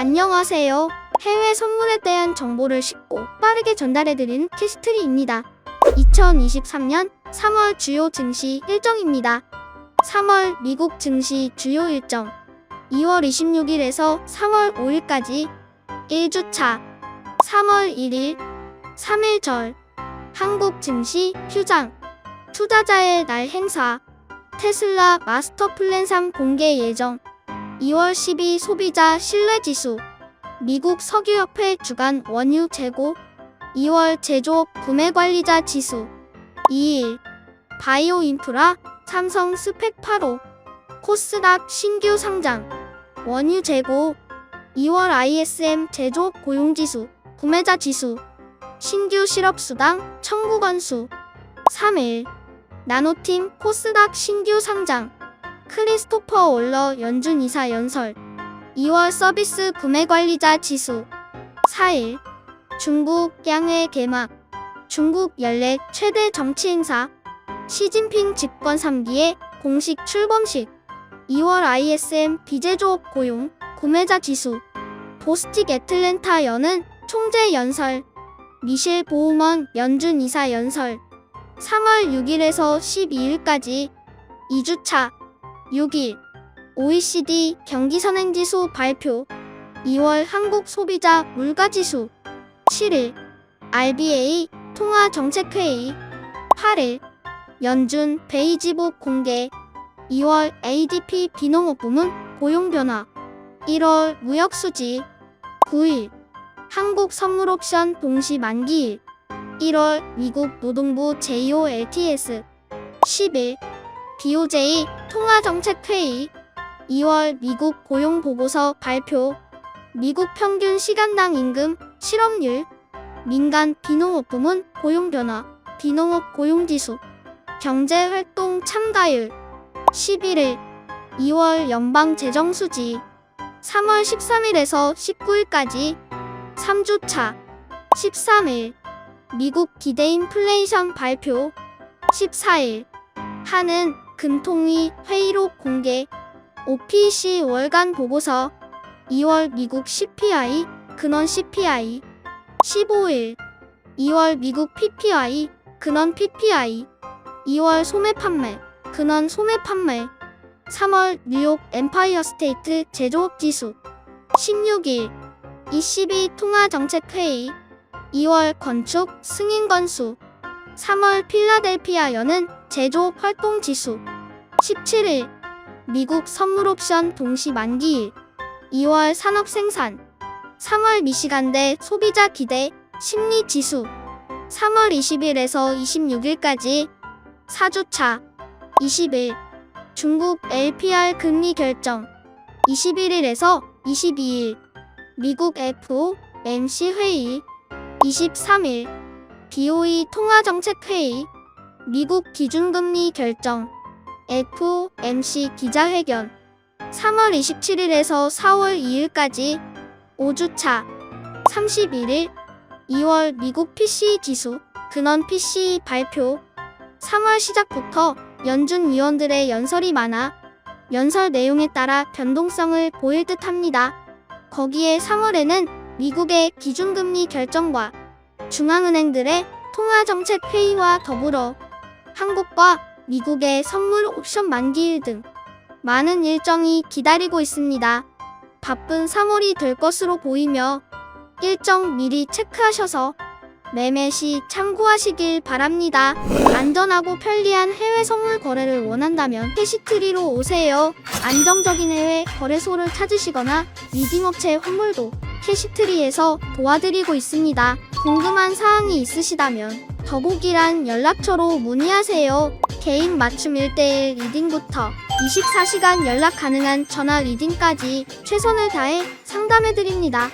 안녕하세요. 해외 선물에 대한 정보를 쉽고 빠르게 전달해드리는 캐시트리입니다. 2023년 3월 주요 증시 일정입니다. 3월 미국 증시 주요 일정 2월 26일에서 3월 5일까지 1주차 3월 1일 3일절 한국 증시 휴장 투자자의 날 행사 테슬라 마스터 플랜 3 공개 예정 2월 12 소비자 신뢰지수. 미국 석유협회 주간 원유 재고 2월 제조업 구매관리자 지수. 2일 바이오 인프라 삼성 스펙 8호 코스닥 신규 상장. 원유 재고 2월 ISM 제조업 고용지수 구매자 지수. 신규 실업수당 청구 건수. 3일 나노팀 코스닥 신규 상장 크리스토퍼 올러 연준 이사 연설 2월 서비스 구매관리자 지수 4일 중국 양회 개막 중국 연례 최대 정치 행사 시진핑 집권 3기의 공식 출범식 2월 ISM 비제조업 고용 구매자 지수 보스틱 애틀랜타 여는 총재 연설 미실 보우먼 연준 이사 연설 3월 6일에서 12일까지 2주차 6일 OECD 경기선행지수 발표 2월 한국 소비자 물가지수 7일 RBA 통화정책회의 8일 연준 베이지복 공개 2월 ADP 비농업 부문 고용 변화 1월 무역 수지 9일 한국 선물 옵션 동시 만기일 1월 미국 노동부 JOLTS 10일 BOJ 통화정책회의 2월 미국 고용보고서 발표. 미국 평균 시간당 임금 실업률 민간 비농업 부문 고용 변화 비농업 고용지수 경제활동 참가율 11일 2월 연방 재정수지 3월 13일에서 19일까지 3주차 13일 미국 기대 인플레이션 발표 14일. 한은 금통위 회의록 공개. OPC 월간 보고서. 2월 미국 CPI 근원 CPI 15일. 2월 미국 PPI 근원 PPI 2월 소매 판매 근원 소매 판매. 3월 뉴욕 엠파이어 스테이트 제조업 지수. 16일. 22 통화정책회의. 2월 건축 승인 건수. 3월 필라델피아 여는 제조업 활동 지수. 17일 미국 선물옵션 동시 만기일. 2월 산업 생산. 3월 미시간대 소비자 기대 심리 지수. 3월 20일에서 26일까지 4주차. 20일 중국 LPR 금리 결정. 21일에서 22일 미국 FOMC 회의. 23일 BOE 통화정책회의 미국 기준금리 결정. FOMC 기자회견. 3월 27일에서 4월 2일까지 5주차. 31일 2월 미국 PCE 지수 근원 PCE 발표. 3월 시작부터 연준 위원들의 연설이 많아 연설 내용에 따라 변동성을 보일 듯 합니다. 거기에 3월에는 미국의 기준금리 결정과 중앙은행들의 통화정책 회의와 더불어 한국과 미국의 선물 옵션 만기일 등 많은 일정이 기다리고 있습니다. 바쁜 3월이 될 것으로 보이며 일정 미리 체크하셔서 매매 시 참고하시길 바랍니다. 안전하고 편리한 해외 선물 거래를 원한다면 캐시트리로 오세요. 안정적인 해외 거래소를 찾으시거나 리딩업체 환물도 캐시트리에서 도와드리고 있습니다. 궁금한 사항이 있으시다면 더보기란 연락처로 문의하세요. 개인 맞춤 1대1 리딩부터 24시간 연락 가능한 전화 리딩까지 최선을 다해 상담해드립니다.